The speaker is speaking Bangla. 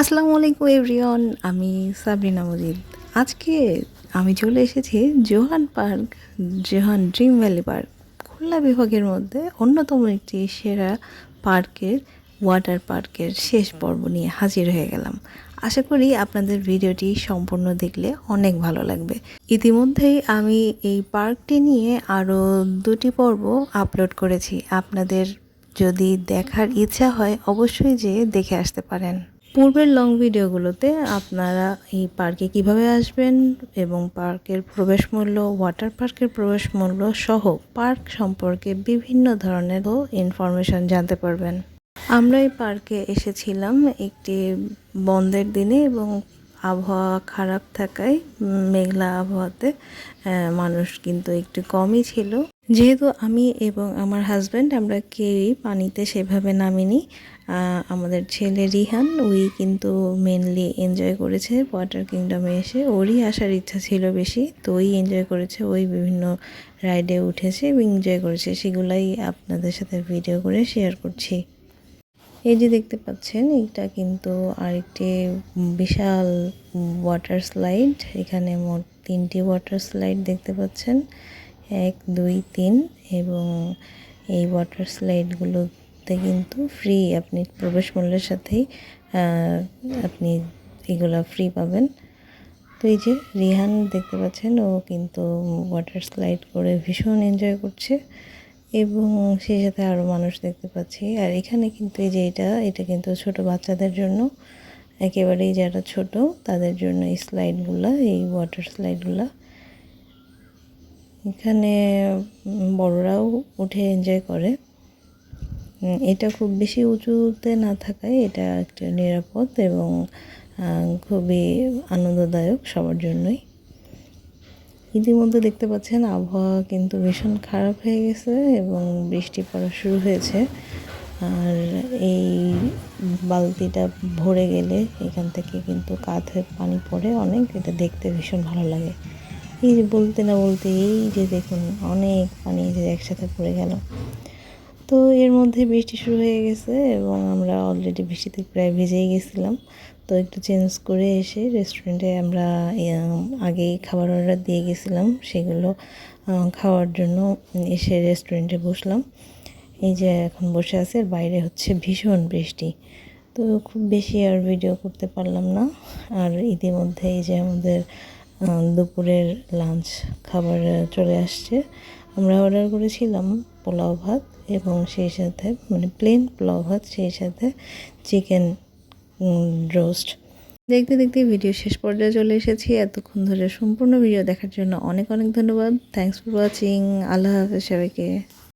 আসসালামু আলাইকুম এভরিওয়ান, আমি সাবরিনা মজিদ। আজকে আমি চলে এসেছি Johan park, Johan dream valley park, Khulna বিভাগের মধ্যে অন্যতম একটি সেরা পার্কের, ওয়াটার পার্কের শেষ পর্ব নিয়ে হাজির হয়ে গেলাম। আশা করি আপনাদের ভিডিওটি সম্পূর্ণ দেখলে অনেক ভালো লাগবে। ইতিমধ্যেই আমি এই পার্কটি নিয়ে আরও দুটি পর্ব আপলোড করেছি। আপনাদের যদি দেখার ইচ্ছা হয়, অবশ্যই যেয়ে দেখে আসতে পারেন। পূর্বের লং ভিডিওগুলোতে আপনারা এই পার্কে কীভাবে আসবেন এবং পার্কের প্রবেশ মূল্য ওয়াটার পার্কের প্রবেশ মূল্য সহ পার্ক সম্পর্কে বিভিন্ন ধরনের ইনফরমেশন জানতে পারবেন। আমরা এই পার্কে এসেছিলাম একটি বন্ধের দিনে এবং আবহাওয়া খারাপ থাকায় মেঘলা আবহাওয়াতে মানুষ কিন্তু একটু কমই ছিল। যেহেতু আমি এবং আমার হাজব্যান্ড আমরা কেউই পানিতে সেভাবে নামিনি আমাদের ছেলে রিহান ওই কিন্তু মেনলি এনজয় করেছে ওয়াটার কিংডমে এসে। ওরই আসার ইচ্ছা ছিল বেশি, তো ওই এনজয় করেছে, ওই বিভিন্ন রাইডে উঠেছে এবং এনজয় করেছে। সেগুলাই আপনাদের সাথে ভিডিও করে শেয়ার করছি। এই যে দেখতে পাচ্ছেন এটা কিন্তু আরেকটি বিশাল ওয়াটার স্লাইড এখানে মোট তিনটি ওয়াটার স্লাইড দেখতে পাচ্ছেন। এক, দুই, তিন এবং এই ওয়াটার স্লাইডগুলোতে কিন্তু ফ্রি আপনি প্রবেশ মূল্যের সাথেই আপনি এগুলো ফ্রি পাবেন। তো এই যে রিহান দেখতে পাচ্ছেন, ও কিন্তু ওয়াটার স্লাইড করে ভীষণ এনজয় করছে এবং সেই সাথে আরও মানুষ দেখতে পাচ্ছি। আর এখানে কিন্তু এই যে এটা এটা কিন্তু ছোট বাচ্চাদের জন্য, একেবারেই যারা ছোট, তাদের জন্য এই স্লাইডগুলো এই ওয়াটার স্লাইডগুলো এখানে বড়রাও উঠে এনজয় করে। এটা খুব বেশি উঁচুতে না থাকায় এটা একটা নিরাপদ এবং খুবই আনন্দদায়ক সবার জন্যই। ইতিমধ্যে দেখতে পাচ্ছেন আবহাওয়া কিন্তু ভীষণ খারাপ হয়ে গেছে এবং বৃষ্টি পড়া শুরু হয়েছে। আর এই বালতিটা ভরে গেলে এখান থেকে কিন্তু কাঁধে পানি পড়ে অনেক, এটা দেখতে ভীষণ ভালো লাগে। এই যে বলতে না বলতে, এই যে দেখুন, অনেক পানি যে একসাথে পড়ে গেল। তো এর মধ্যে বৃষ্টি শুরু হয়ে গেছে এবং আমরা অলরেডি বৃষ্টিতে প্রায় ভিজেই গেছিলাম। তো একটু চেঞ্জ করে এসে রেস্টুরেন্টে আমরা আগেই খাবার অর্ডার দিয়ে গেছিলাম, সেগুলো খাওয়ার জন্য এসে রেস্টুরেন্টে বসলাম। এই যে এখন বসে আছে, আর বাইরে হচ্ছে ভীষণ বৃষ্টি। তো খুব বেশি আর ভিডিও করতে পারলাম না। আর ইতিমধ্যে এই যে আমাদের দুপুরের লাঞ্চ খাবার চলে আসছে। আমরা অর্ডার করেছিলাম পোলাও ভাত এবং সেই সাথে মানে প্লেন পোলাও ভাত, সেই সাথে চিকেন রোস্ট দেখতে দেখতে ভিডিও শেষ পর্যায়ে চলে এসেছি। এতক্ষণ ধরে সম্পূর্ণ ভিডিও দেখার জন্য অনেক অনেক ধন্যবাদ। থ্যাংকস ফর ওয়াচিং আল্লাহ হাফেজ সবাইকে।